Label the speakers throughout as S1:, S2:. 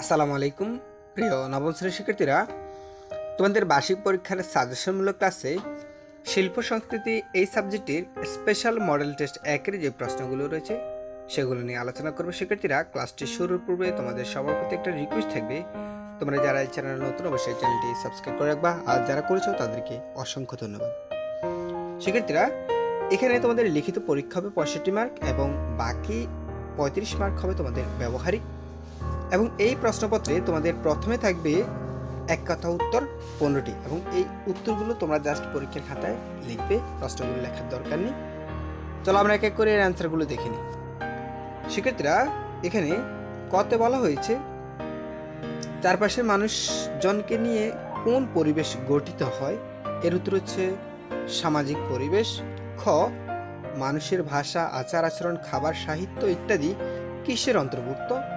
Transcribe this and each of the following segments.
S1: আসসালামু আলাইকুম। প্রিয় নবম শ্রেণির শিক্ষার্থীরা, তোমাদের বার্ষিক পরীক্ষার সাজেশনমূলক ক্লাসে শিল্প সংস্কৃতি এই সাবজেক্টের স্পেশাল মডেল টেস্ট একের যে প্রশ্নগুলো রয়েছে, সেগুলো নিয়ে আলোচনা করবে। শিক্ষার্থীরা ক্লাসটি শুরুর পূর্বে তোমাদের সবার প্রতি একটা রিকোয়েস্ট থাকবে, তোমরা যারা এই চ্যানেল নতুন, অবশ্যই চ্যানেলটি সাবস্ক্রাইব করে রাখবা। আর যারা করেছ, তাদেরকে অসংখ্য ধন্যবাদ। শিক্ষার্থীরা, এখানে তোমাদের লিখিত পরীক্ষা হবে পঁয়ষট্টি মার্ক এবং বাকি পঁয়ত্রিশ মার্ক হবে তোমাদের ব্যবহারিক। এবং এই প্রশ্নপত্রে তোমাদের প্রথমে থাকবে এক কথা উত্তর পনেরোটি এবং এই উত্তরগুলো তোমরা জাস্ট পরীক্ষার খাতায় লিখবে, প্রশ্নগুলো লেখার দরকার নেই। চলো আমরা এক এক করে এর অ্যান্সারগুলো দেখে নিই। শিক্ষার্থীরা, এখানে কতে বলা হয়েছে, চারপাশের মানুষজনকে নিয়ে কোন পরিবেশ গঠিত হয়? এর উত্তর হচ্ছে সামাজিক পরিবেশ, খ, মানুষের ভাষা আচার আচরণ খাবার, সাহিত্য ইত্যাদি কিসের অন্তর্ভুক্ত?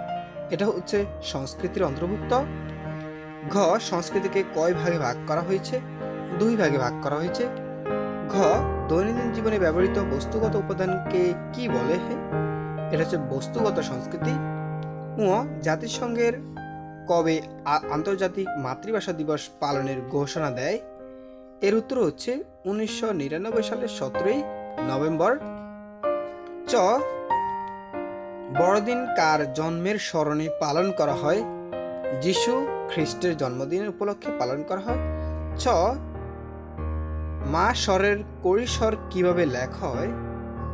S1: এটা হচ্ছে সংস্কৃতির অন্তর্ভুক্ত। ঘ, সংস্কৃতিকে কয় ভাগে ভাগ করা হয়েছে? দুই ভাগে ভাগ করা হয়েছে। ঘ, দৈনন্দিন জীবনে ব্যবহৃত বস্তুগত উপাদানকে কি বলে এটা হচ্ছে বস্তুগত সংস্কৃতি। ও জাতিসংঘের কবে আন্তর্জাতিক মাতৃভাষা দিবস পালনের ঘোষণা দেয়? এর উত্তর হচ্ছে উনিশশো নিরানব্বই সালের সতেরোই নভেম্বর। চ বড়দিন কার জন্মের স্মরণে পালন করা হয়? যিশু খ্রিস্টের জন্মদিনের উপলক্ষে পালন করা হয়। ছ, মা স্বরের করিস্বর কীভাবে লেখা হয়?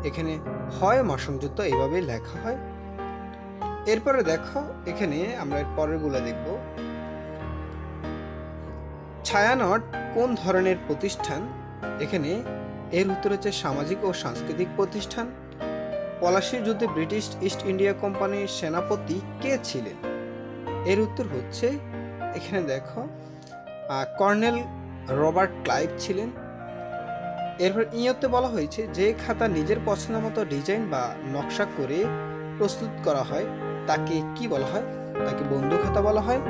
S1: এখানে হয় মসংযুক্ত এইভাবে লেখা হয়। এরপরে দেখো, এখানে আমরা পরেরগুলো দেখব। ছায়ানট কোন ধরনের প্রতিষ্ঠান? এখানে এর উত্তর হচ্ছে সামাজিক ও সাংস্কৃতিক প্রতিষ্ঠান। পলাশির যুদ্ধে ব্রিটিশ ইস্ট ইন্ডিয়া কোম্পানির সেনাপতি কে ছিলেন? এর উত্তর হচ্ছে, এখানে দেখো কর্নেল রবার্ট ক্লাইভ ছিলেন। এরপর ইয়তে বলা হয়েছে যে খাতা নিজের পছন্দ মতো ডিজাইন বা নকশা করে প্রস্তুত করা হয়, তাকে কি বলা হয়? তাকে বন্ধু খাতা বলা হয়।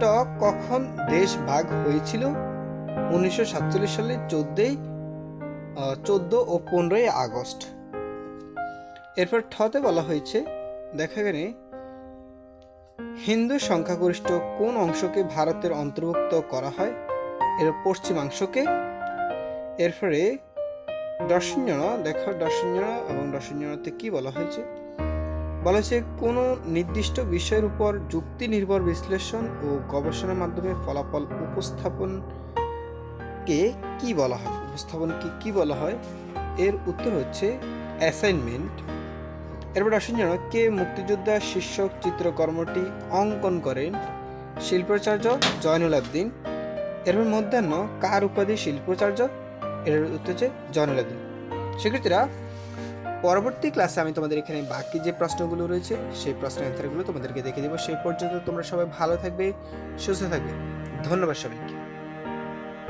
S1: ট, কখন দেশ ভাগ হয়েছিল? উনিশশো সাতচল্লিশ সালে চোদ্দই চোদ্দ ও পনেরোই আগস্ট। এরপর ঠতে বলা হয়েছে, দেখা গেলে, হিন্দু সংখ্যাগরিষ্ঠ কোন অংশকে ভারতের অন্তর্ভুক্ত করা হয়? এর পশ্চিমাংশকে। এরপরে দর্শনীয় দেখো দর্শনীয় এবং দর্শনীয়তে কি বলা হয়েছে? বলা হয়েছে, কোনো নির্দিষ্ট বিষয়ের উপর যুক্তি নির্ভর বিশ্লেষণ ও গবেষণার মাধ্যমে ফলাফল উপস্থাপনকে কি বলা হয়? উপস্থাপনকে কি বলা হয়? এর উত্তর হচ্ছে অ্যাসাইনমেন্ট এরপর আসুন জানো কে মুক্তিযোদ্ধা শীর্ষক চিত্রকর্মটি অঙ্কন করেন শিল্পাচার্য জয়নুল আবদিন। এরপর মধ্যাহ্ন কার উপাধি শিল্পাচার্য? এর উত্তর হচ্ছে জয়নুল আবদিন। শিক্ষার্থীরা, পরবর্তী ক্লাসে আমি তোমাদের এখানে বাকি যে প্রশ্নগুলো রয়েছে, সেই প্রশ্নের অ্যান্সারগুলো তোমাদেরকে দেখে দেবো। সেই পর্যন্ত তোমরা সবাই ভালো থাকবে, সুস্থ থাকবে। ধন্যবাদ সবাইকে।